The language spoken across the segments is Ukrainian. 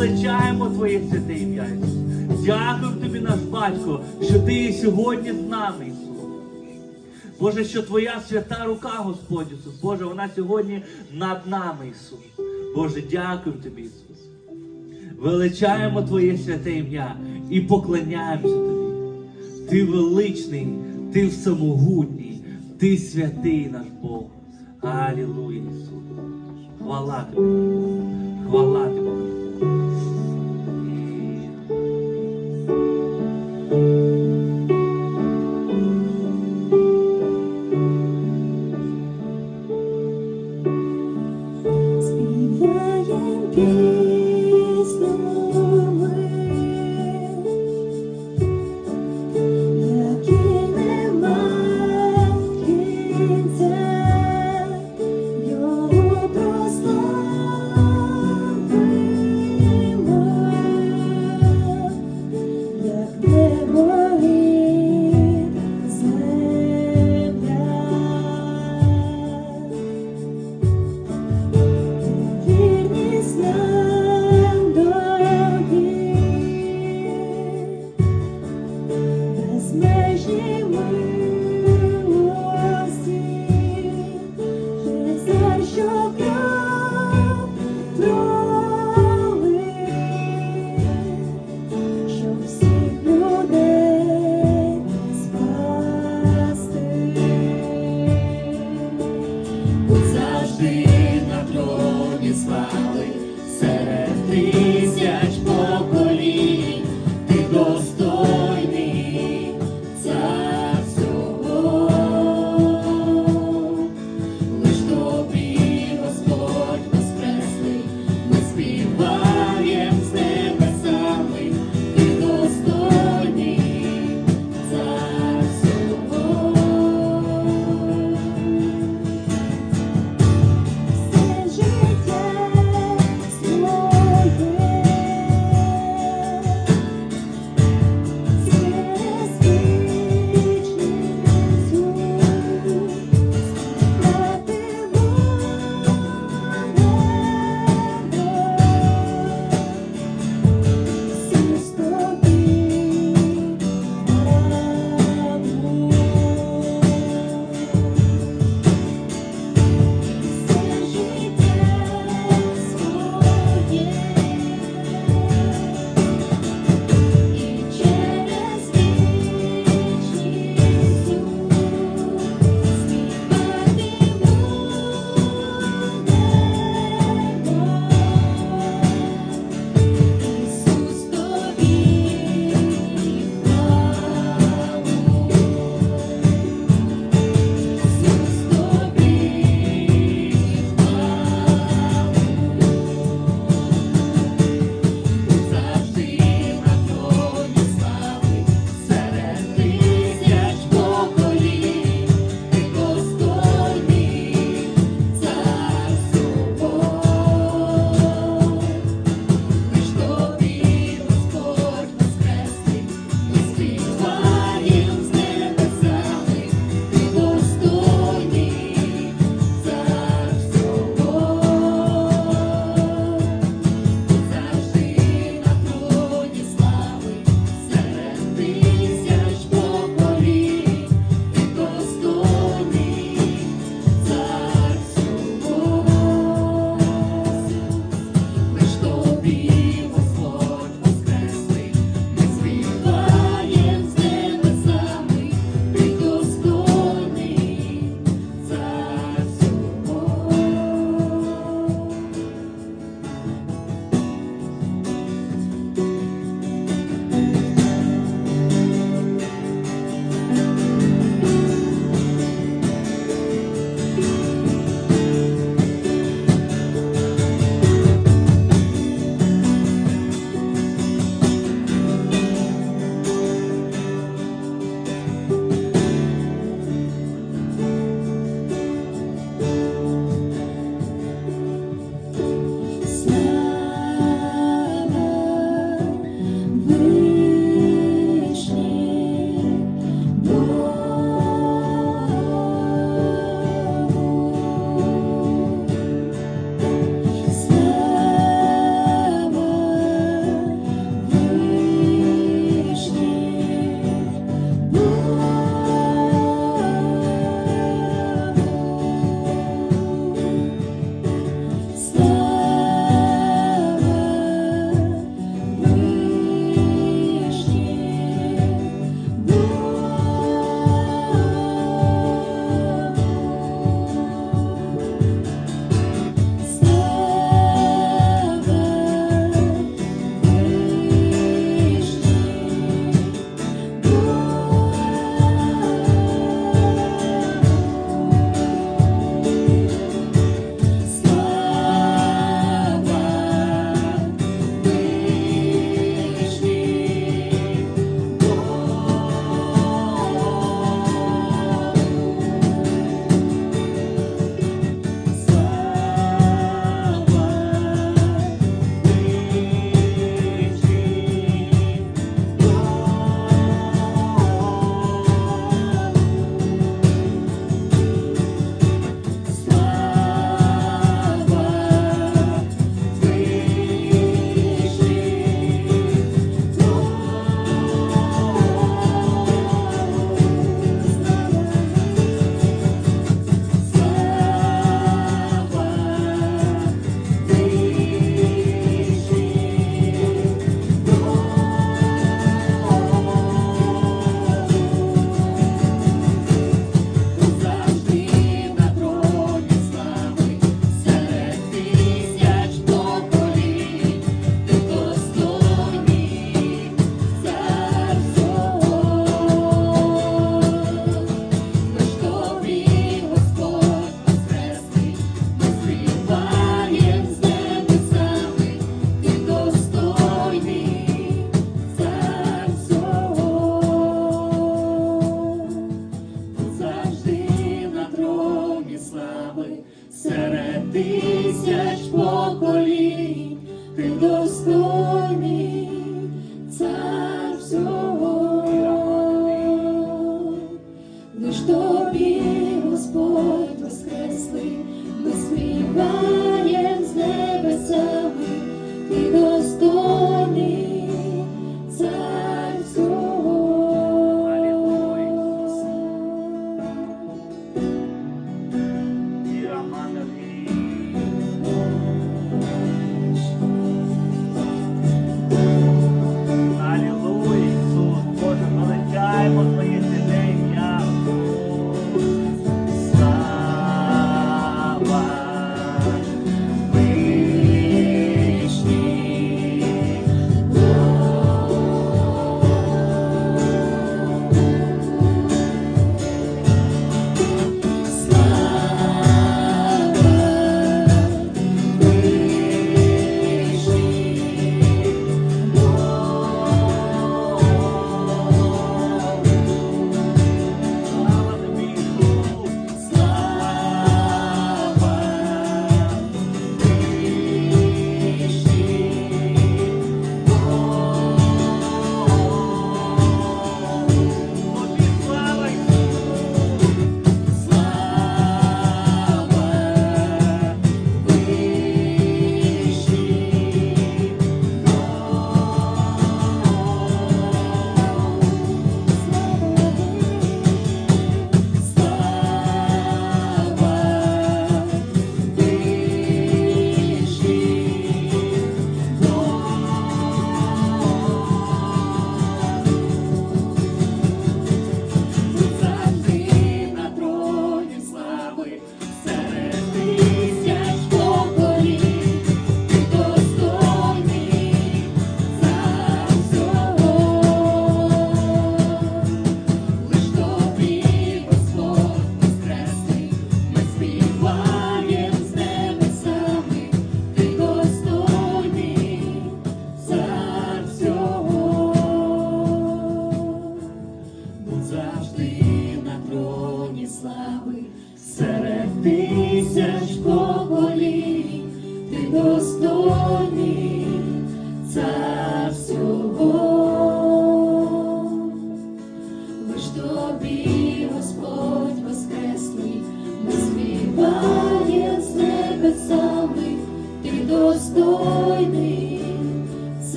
величаємо Твоє святе ім'я. Дякую тобі, наш батько, що ти сьогодні з нами, Ісус. Боже, що Твоя свята рука, Господь Ісус, Боже, вона сьогодні над нами, Ісус. Боже, дякую тобі, Ісус. Величаємо Твоє святе ім'я і поклоняємося Тобі. Ти величний, Ти всемогутній, Ти святий наш Бог. Алілуя, Ісус. Хвала Тобі, хвала Тобі.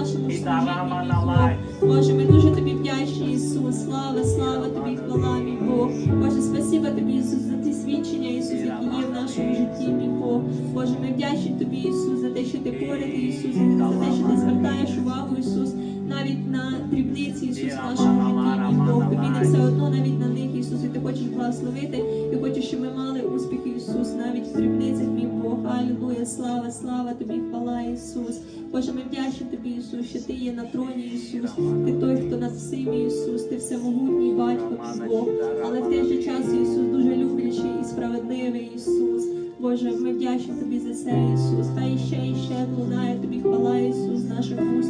Нашому Бог. Боже, ми дуже тобі вдячні, Ісус. Слава, слава тобі, хвала, мій Бог. Боже, спасибо тобі, Ісус, за ті свідчення, Ісус, які є в нашому житті, мій Бог. Боже, ми вдячні тобі, Ісус, за те, що ти поряд, Ісус, за те, що ти звертаєш увагу, Ісус, навіть на дрібниці, Ісус, в нашому житті, мій Бог. Тобі не все одно навіть на них, Ісус, і ти хочеш благословити, і хочеш, щоб ми мали успіхи, Ісус, навіть в дрібницях, мій Бог. Алілуя, слава, слава тобі, хвала, Ісус. Боже, ми вдячні тобі, Ісус, що ти є на троні, Ісус. Ти той, хто над всім, Ісус, ти всемогутній батько, мій Бог. Але в той же час, Ісус, дуже люблячий і справедливий, Ісус. Боже, ми вдячні тобі за це, Ісус. Хай ще і ще лунає тобі хвала, Ісус, наших уст,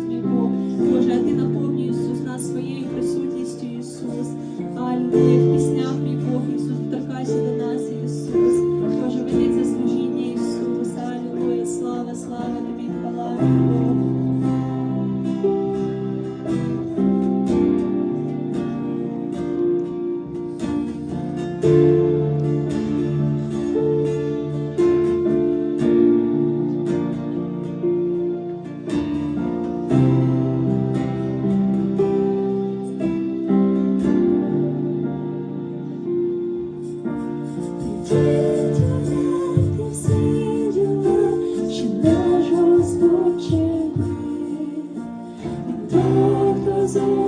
Він той,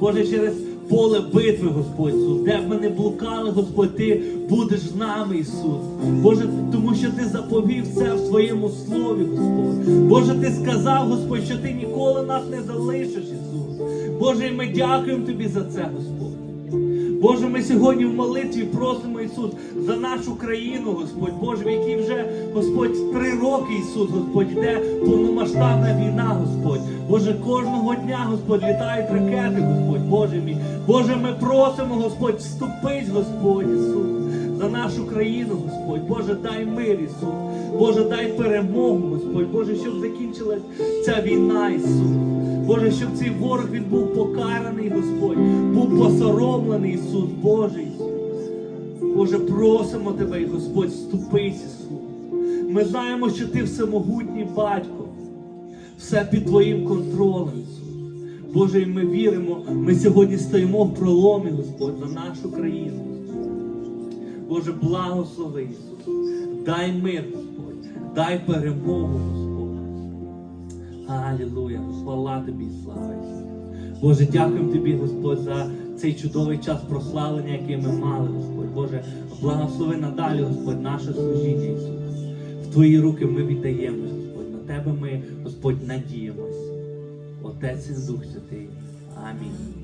Боже, через поле битви, Господь Ісус, де б ми не блукали, Господь, Ти будеш з нами, Ісус. Боже, тому що Ти заповів це в своєму слові, Господь. Боже, Ти сказав, Господь, що Ти ніколи нас не залишиш, Ісус. Боже, і ми дякуємо Тобі за це, Господь. Боже, ми сьогодні в молитві просимо Ісус за нашу країну, Господь, Боже, в якій вже Господь три роки, Ісус, Господь, йде повномасштабна війна, Господь. Боже, кожного дня, Господь, літають ракети, Господь, Боже мій. Боже, ми просимо, Господь, вступить, Господь Ісус, за нашу країну, Господь. Боже, дай мир, Ісус. Боже, дай перемогу, Господь. Боже, щоб закінчилась ця війна, Ісус. Боже, щоб цей ворог він був покараний, Господь, був посоромлений, Ісус, Боже Боже, просимо Тебе, Господь, вступись, Ісус. Ми знаємо, що Ти всемогутній батько. Все під Твоїм контролем. Боже, і ми віримо, ми сьогодні стоїмо в проломі, Господь, за нашу країну. Боже, благослови, Ісус. Дай мир, Господь, дай перемогу, Господь. Алілуя, хвала тобі, слава Ісусу. Боже, дякуємо тобі, Господь, за цей чудовий час прославлення, який ми мали, Господь. Боже, благослови надалі, Господь, наше служіння, Ісус. В Твої руки ми віддаємось, Господь. На Тебе ми, Господь, надіємось. Отець і Дух Святий. Амінь.